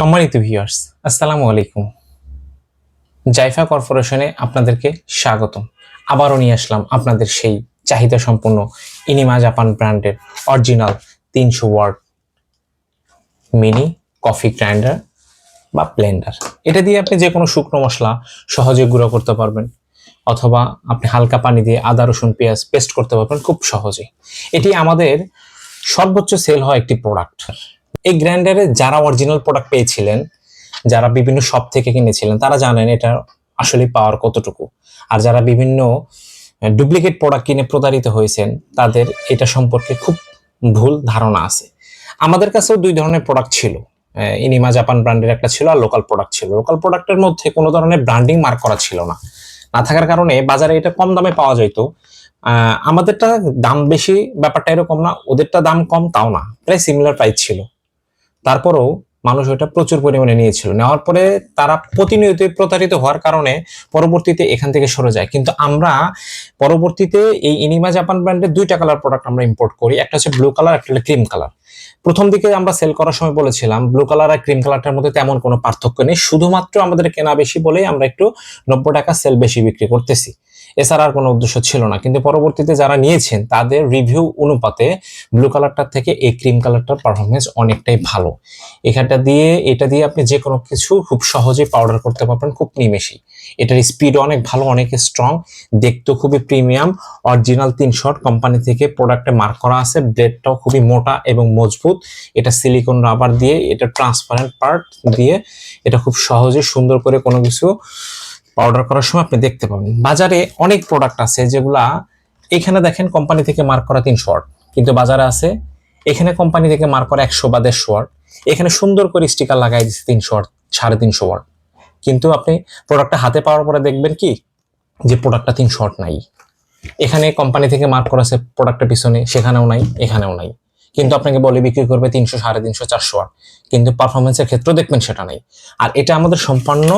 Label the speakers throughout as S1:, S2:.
S1: সম্মানিত ভিউয়ার্স আসসালামু আলাইকুম। জাইফা কর্পোরেশনে আপনাদেরকে স্বাগতম। আবারও নিয়ে আসলাম আপনাদের সেই চাহিদা সম্পন্ন ইনিমা জাপান ব্র্যান্ডের অরিজিনাল তিনশো ওয়ার্ড মিনি কফি গ্রাইন্ডার বা ব্লেন্ডার। এটা দিয়ে আপনি যে কোনো শুকনো মশলা সহজে গুঁড়ো করতে পারবেন, অথবা আপনি হালকা পানি দিয়ে আদা, রসুন, পেঁয়াজ পেস্ট করতে পারবেন খুব সহজে এটি আমাদের সর্বোচ্চ সেল হয় একটি প্রোডাক্ট এই গ্রাইন্ডারে যারা অরিজিনাল প্রোডাক্ট পেয়েছিলেন, যারা বিভিন্ন শপ থেকে কিনেছিলেন, তারা জানেন এটা আসলে পাওয়ার কতটুকু। আর যারা বিভিন্ন ডুপ্লিকেট প্রোডাক্ট কিনে প্রতারিত হয়েছেন, তাদের এটা সম্পর্কে খুব ভুল ধারণা আছে। আমাদের কাছেও দুই ধরনের প্রোডাক্ট ছিল। ইনিমা জাপান ব্র্যান্ডের একটা ছিল আর লোকাল প্রোডাক্ট ছিল। লোকাল প্রোডাক্টের মধ্যে কোনো ধরনের ব্র্যান্ডিং মার্ক করা ছিল না। না থাকার কারণে বাজারে এটা কম দামে পাওয়া যেত আমাদেরটা দাম বেশি, ব্যাপারটা এরকম না, ওদেরটা দাম কম, তাও না। প্রায় সিমিলার প্রাইস ছিল। তারপরেও মানুষ ওটা প্রচুর পরিমাণে নিয়েছিল। নেওয়ার পরে তারা প্রতিনিয়ত প্রতারিত হওয়ার কারণে পরবর্তীতে এখান থেকে সরে যায়। কিন্তু আমরা পরবর্তীতে এই ইনিমা জাপান ব্র্যান্ডের দুইটা কালার প্রোডাক্ট আমরা ইম্পোর্ট করি। একটা হচ্ছে ব্লু কালার একটা হচ্ছে ক্রিম কালার প্রথম দিকে আমরা সেল করার সময় বলেছিলাম ব্লু কালার আর ক্রিম কালারটার মধ্যে তেমন কোনো পার্থক্য নেই। শুধুমাত্র আমাদের কেনা বেশি বলেই আমরা একটু নব্বই টাকা সেল বেশি বিক্রি করতেছি। এছাড়া আর কোনো উদ্দেশ্য ছিল না। কিন্তু পরবর্তীতে যারা নিয়েছেন, তাদের রিভিউ অনুপাতে ব্লু কালারটার থেকে এই ক্রিম কালারটার পারফরমেন্স অনেকটাই ভালো। এখানটা দিয়ে, এটা দিয়ে আপনি যে কোনো কিছু খুব সহজেই পাউডার করতে পারবেন, খুব নিমেষেই। এটার স্পিড অনেক ভালো, অনেক স্ট্রং দেখতেও খুবই প্রিমিয়াম অরিজিনাল তিন শট কোম্পানি থেকে প্রোডাক্টে মার্ক করা আছে ব্লেডটাও খুবই মোটা এবং মজবুত। এটা সিলিকন রাবার দিয়ে, এটা ট্রান্সপারেন্ট পার্ট দিয়ে, এটা খুব সহজে সুন্দর করে কোনো কিছু পাউডার করার সময় আপনি দেখতে পাবেন। বাজারে অনেক প্রোডাক্ট আছে যেগুলা এখানে দেখেন কোম্পানি থেকে মার্ক করা তিনশো ওয়াট কিন্তু বাজারে আছে, এখানে কোম্পানি থেকে মার্ক করা একশো বা দেড়শো ওয়াট এখানে সুন্দর করে স্টিকার লাগাই দিচ্ছে তিনশো ওয়াট সাড়ে তিনশো ওয়াট কিন্তু আপনি প্রোডাক্টটা হাতে পাওয়ার পরে দেখবেন কি, যে প্রোডাক্টটা তিনশো ওয়াট নাই। এখানে কোম্পানি থেকে মার্ক করা আছে প্রোডাক্টের পিছনে, সেখানেও নাই, এখানেও নাই। কিন্তু আপনাকে বলে বিক্রি করবে তিনশো, সাড়ে তিনশো, চারশো ওয়াট কিন্তু পারফরমেন্সের ক্ষেত্রেও দেখবেন সেটা নেই। আর এটা আমাদের সম্পন্ন,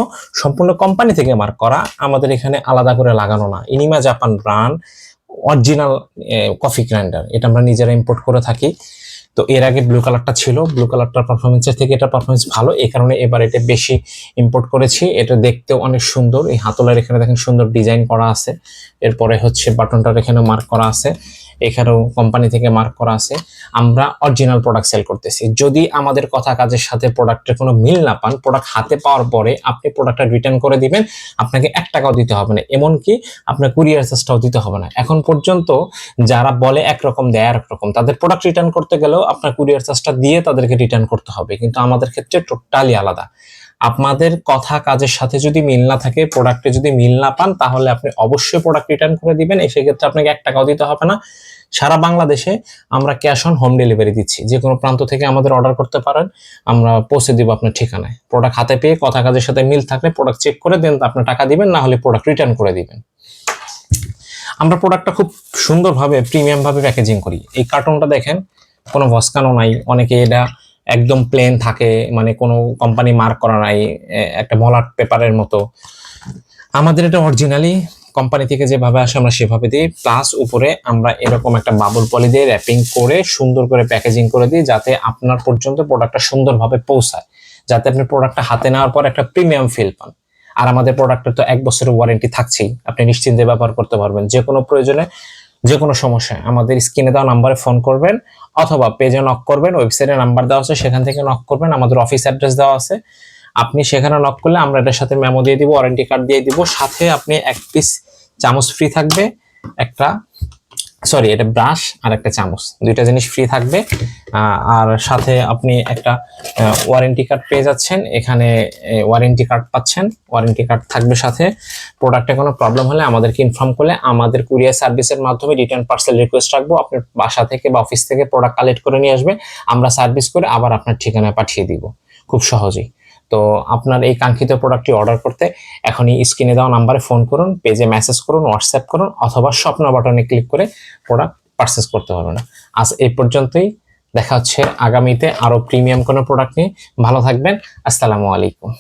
S1: সম্পূর্ণ কোম্পানি থেকে মার্ক করা, আমাদের এখানে আলাদা করে লাগানো না। ইনিমা Japan brand original coffee grinder এটা আমরা নিজেরা ইম্পোর্ট করে থাকি। তো এর আগে ব্লু কালারটা ছিল। ব্লু কালারটার পারফরমেন্সের থেকে এটা পারফরমেন্স ভালো। এই কারণে এবার এটা বেশি ইম্পোর্ট করেছি। এটা দেখতেও অনেক সুন্দর। এই হাতলার এখানে দেখেন সুন্দর ডিজাইন করা আছে। এরপরে হচ্ছে বাটনটার এখানে মার্ক করা আছে। এখানেও কোম্পানি থেকে মার্ক করা আছে। আমরা অরিজিনাল প্রোডাক্ট সেল করতেছি। যদি আমাদের কথা কাজের সাথে প্রোডাক্টের কোনো মিল না পান প্রোডাক্ট হাতে পাওয়ার পরে আপনি প্রোডাক্টটা রিটার্ন করে দিবেন, আপনাকে এক টাকাও দিতে হবে না। এমনকি আপনার কুরিয়ার চার্জটাও দিতে হবে না। এখন পর্যন্ত যারা বলে একরকম দেয় একরকম তাদের প্রোডাক্ট রিটার্ন করতে গেলেও আপনার কুরিয়ার চার্জটা দিয়ে তাদেরকে রিটার্ন করতে হবে। কিন্তু আমাদের ক্ষেত্রে টোটালি আলাদা। আপনাদের কথা, কাজের সাথে যদি মিল না থাকে প্রোডাক্টে যদি মিল না পান, তাহলে আপনি অবশ্যই প্রোডাক্ট রিটার্ন করে দিবেন। এই সেক্ষেত্রে আপনাকে এক টাকাও দিতে হবে না। সারা বাংলাদেশে আমরা ক্যাশ অন হোম ডেলিভারি দিচ্ছি। যে কোনো প্রান্ত থেকে আমাদের অর্ডার করতে পারেন, আমরা পৌঁছে দিব আপনার ঠিকানায়। প্রোডাক্ট হাতে পেয়ে কথা, কাজের সাথে মিল থাকলে প্রোডাক্ট চেক করে দেন, আপনার টাকা দিবেন, না হলে প্রোডাক্ট রিটার্ন করে দিবেন। আমরা প্রোডাক্টটা খুব সুন্দরভাবে প্রিমিয়াম ভাবে প্যাকেজিং করি। এই কার্টুনটা দেখেন কোনো ভস্কানো নাই। অনেকে এটা একদম প্লেন থাকে মানে কোনো কোম্পানি মার্ক করা নাই একটা মলাট পেপারের মতো। আমাদের এটা অরিজিনালি কোম্পানি থেকে যেভাবে আসে আমরা সেভাবে দিই প্লাস উপরে আমরা এরকম একটা বাবুল পলি দিয়ে র্যাপিং করে সুন্দর করে প্যাকেজিং করে দিই, যাতে আপনার পর্যন্ত প্রোডাক্টটা সুন্দরভাবে পৌঁছায়। যাতে আপনি প্রোডাক্টটা হাতে নেওয়ার পর একটা প্রিমিয়াম ফিল পান। আর আমাদের প্রোডাক্টের তো এক বছরের ওয়ারেন্টি থাকছেই, আপনি নিশ্চিন্তে ব্যবহার করতে পারবেন। যে কোনো প্রয়োজনে যে কোনো সমস্যায় আমাদের স্ক্রিনে দেওয়া নাম্বারে ফোন করবেন অথবা পেজে নক করবেন ওয়েবসাইটে নাম্বার দেওয়া আছে, সেখান থেকে নক করবেন, আমাদের অফিস অ্যাড্রেস দেওয়া আছে। আপনি সেখানে নক করলে আমরা এটার সাথে মেমো দিয়ে দিব ওয়ারেন্টি কার্ড দিয়ে দিব, সাথে আপনি এক পিস চামচ ফ্রি থাকবে, একটা সরি এটা ব্রাশ আর একটা চামচ। দুইটা জিনিস ফ্রি থাকবে। আর সাথে আপনি একটা ওয়ারেন্টি কার্ড পেয়ে যাচ্ছেন। এখানে ওয়ারেন্টি কার্ড পাচ্ছেন। ওয়ারেন্টি কার্ড থাকবে সাথে। প্রোডাক্টে কোনো প্রবলেম হলে আমাদেরকে ইনফর্ম করলে আমাদের কুরিয়ার সার্ভিসের মাধ্যমে রিটার্ন পার্সেল রিকোয়েস্ট রাখব। আপনার বাসা থেকে বা অফিস থেকে প্রোডাক্ট কালেক্ট করে নিয়ে আসবে। আমরা সার্ভিস করে আবার আপনার ঠিকানায় পাঠিয়ে দিব। খুব সহজেই। তো আপনার এই কাঙ্ক্ষিত প্রোডাক্টটি অর্ডার করতে এখনই স্ক্রিনে দেওয়া নাম্বারে ফোন করুন পেজে মেসেজ করুন হোয়াটসঅ্যাপ করুন, অথবা স্বপ্ন বাটনে ক্লিক করে প্রোডাক্ট পারচেস করতে পারবেন। আজ এই পর্যন্তই, দেখা হচ্ছে আগামীতে আরও প্রিমিয়াম কোনো প্রোডাক্ট নিয়ে। ভালো থাকবেন, আসসালামু আলাইকুম।